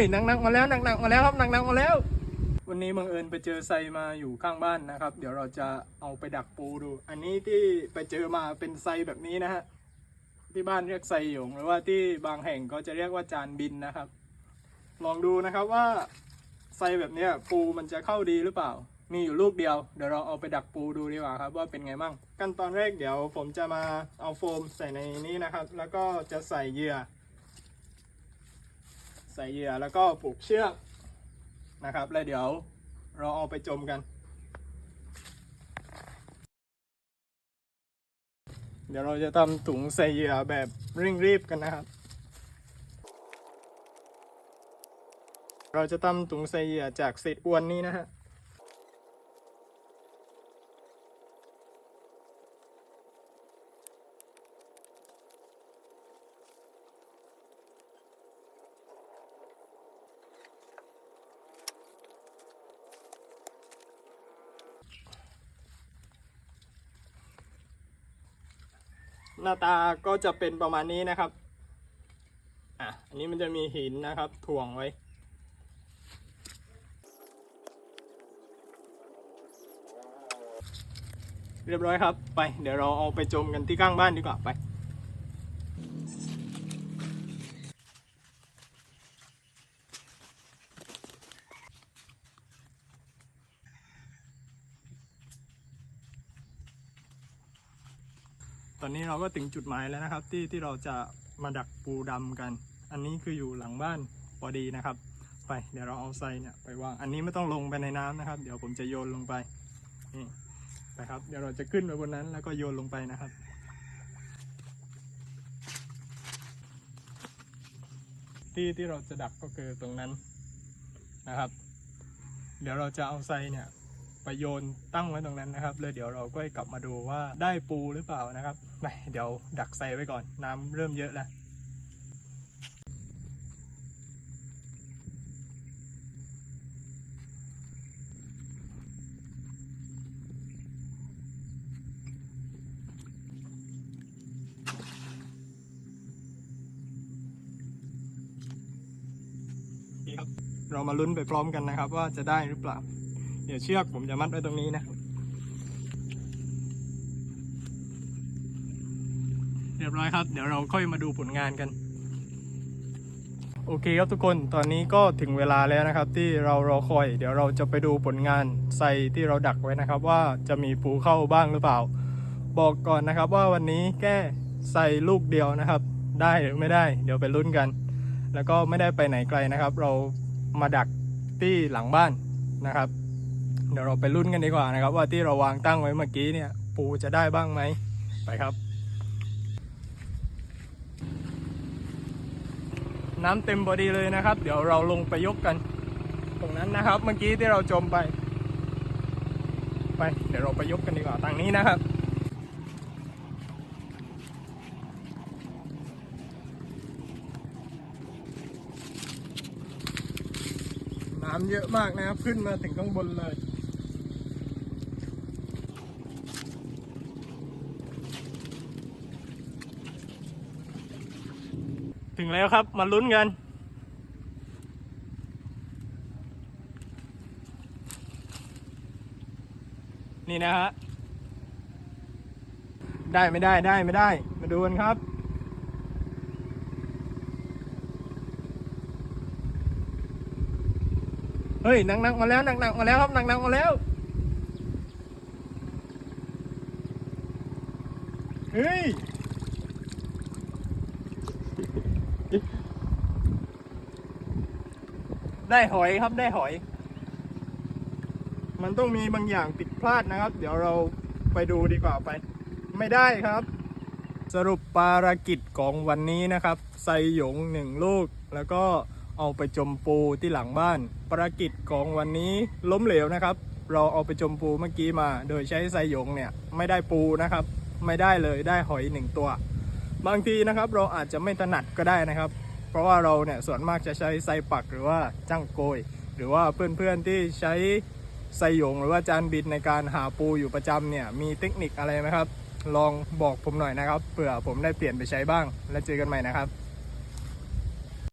้ยหนักๆมาแล้วหนักๆมาแล้วครับหนักๆมาแล้ว วันนี้บังเอิญไปเจอไซมาอยู่ข้างบ้านนะครับ เดี๋ยวเราจะเอาไปดักปูดู อันนี้ที่ไปเจอมาเป็นไซแบบนี้นะฮะที่บ้านเรียกไซหยงหรือว่าที่บางแห่งก็จะเรียกว่าจานบินนะครับ ลองดูนะครับว่าไซแบบนี้ปูมันจะเข้าดีหรือเปล่า มีอยู่ลูกเดียว เดี๋ยวเราเอาไปดักปูดูดีกว่าครับว่าเป็นไงบ้าง ขั้นตอนแรกเดี๋ยวผมจะมาเอาโฟมใส่ในนี้นะครับ แล้วก็จะใส่เหยื่อ ส่เหยื่อแล้วก็ผูกเชือกนะครับ แล้วเดี๋ยวเราเอาไปจมกัน เดี๋ยวเราจะทำถุงใส่เหยื่อแบบเร่งรีบกันนะครับ เราจะทำถุงใส่เหยื่อจากเศษอวนนี้นะฮะ หน้าตาก็จะเป็นประมาณนี้นะครับ อะ อันนี้มันจะมีหินนะครับ ถ่วงไว้ เรียบร้อยครับ ไป เดี๋ยวเราเอาไปจมกันที่ข้างบ้านดีกว่าไป ตอนนี้เราก็ถึงจุดหมายแล้วนะครับ ที่ที่เราจะมาดักปูดำกัน อันนี้คืออยู่หลังบ้านพอดีนะครับ ไปเดี๋ยวเราเอาไซเนี่ยไปวางอันนี้ไม่ต้องลงไปในน้ำนะครับ เดี๋ยวผมจะโยนลงไปนี่ไปครับเดี๋ยวเราจะขึ้นไปบนนั้นแล้วก็โยนลงไปนะครับที่ที่เราจะดักก็คือตรงนั้นนะครับ เดี๋ยวเราจะเอาไซเนี่ย ไปโยนตั้งไว้ตรงนั้นนะครับแล้วเดี๋ยวเราก็กลับมาดูว่าได้ปูหรือเปล่านะครับไปเดี๋ยวดักใส่ไว้ก่อนน้ำเริ่มเยอะแล้วเรามาลุ้นไปพร้อมกันนะครับว่าจะได้หรือเปล่า ดี๋ยวเชือกผมจะมัดไว้ตรงนี้นะเรียบร้อยครับ เดี๋ยวเราค่อยมาดูผลงานกัน โอเคครับทุกคนตอนนี้ก็ถึงเวลาแล้วนะครับ ที่เรารอคอย เดี๋ยวเราจะไปดูผลงานใส่ที่เราดักไว้นะครับ ว่าจะมีปูเข้าบ้างหรือเปล่า บอกก่อนนะครับว่าวันนี้แค่ใส่ลูกเดียวนะครับ ได้หรือไม่ได้เดี๋ยวไปลุ้นกัน แล้วก็ไม่ได้ไปไหนไกลนะครับ เรามาดักที่หลังบ้านนะครับ เดี๋ยวเราไปลุ้นกันดีกว่านะครับ ว่าที่เราวางตั้งไว้เมื่อกี้เนี่ย ปูจะได้บ้างไหม ไปครับ น้ำเต็มพอดีเลยนะครับ เดี๋ยวเราลงไปยกกัน ตรงนั้นนะครับ เมื่อกี้ที่เราจมไป ไป เดี๋ยวเราไปยกกันดีกว่าทางนี้นะครับน้ำเยอะมากนะครับ ขึ้นมาถึงข้างบนเลย ถึงแล้วครับ มาลุ้นกัน นี่นะฮะ ได้ไม่ได้ได้ไม่ได้ มาดูกันครับเฮ้ยหนักหนักๆมาแล้วหนักหนักๆมาแล้วครับหนักหนักๆมาแล้วเฮ้ย ได้หอยครับได้หอย มันต้องมีบางอย่างผิดพลาดนะครับ เดี๋ยวเราไปดูดีกว่าไป ไม่ได้ครับ สรุปภารกิจของวันนี้นะครับใส่หยงหนึ่งลูก แล้วก็เอาไปจมปูที่หลังบ้านภารกิจของวันนี้ล้มเหลวนะครับ เราเอาไปจมปูเมื่อกี้มา โดยใช้ไซหยงเนี่ยไม่ได้ปูนะครับ ไม่ได้เลยได้หอยหนึ่งตัว บางทีนะครับเราอาจจะไม่ถนัดก็ได้นะครับ เพราะว่าเราเนี่ยส่วนมากจะใช้ไซปักหรือว่าจ้างโกย หรือว่าเพื่อนๆที่ใช้ไซหยงหรือว่าจานบิดในการหาปูอยู่ประจำเนี่ยมีเทคนิคอะไรไหมครับ ลองบอกผมหน่อยนะครับเผื่อผมได้เปลี่ยนไปใช้บ้าง แล้วเจอกันใหม่นะครับ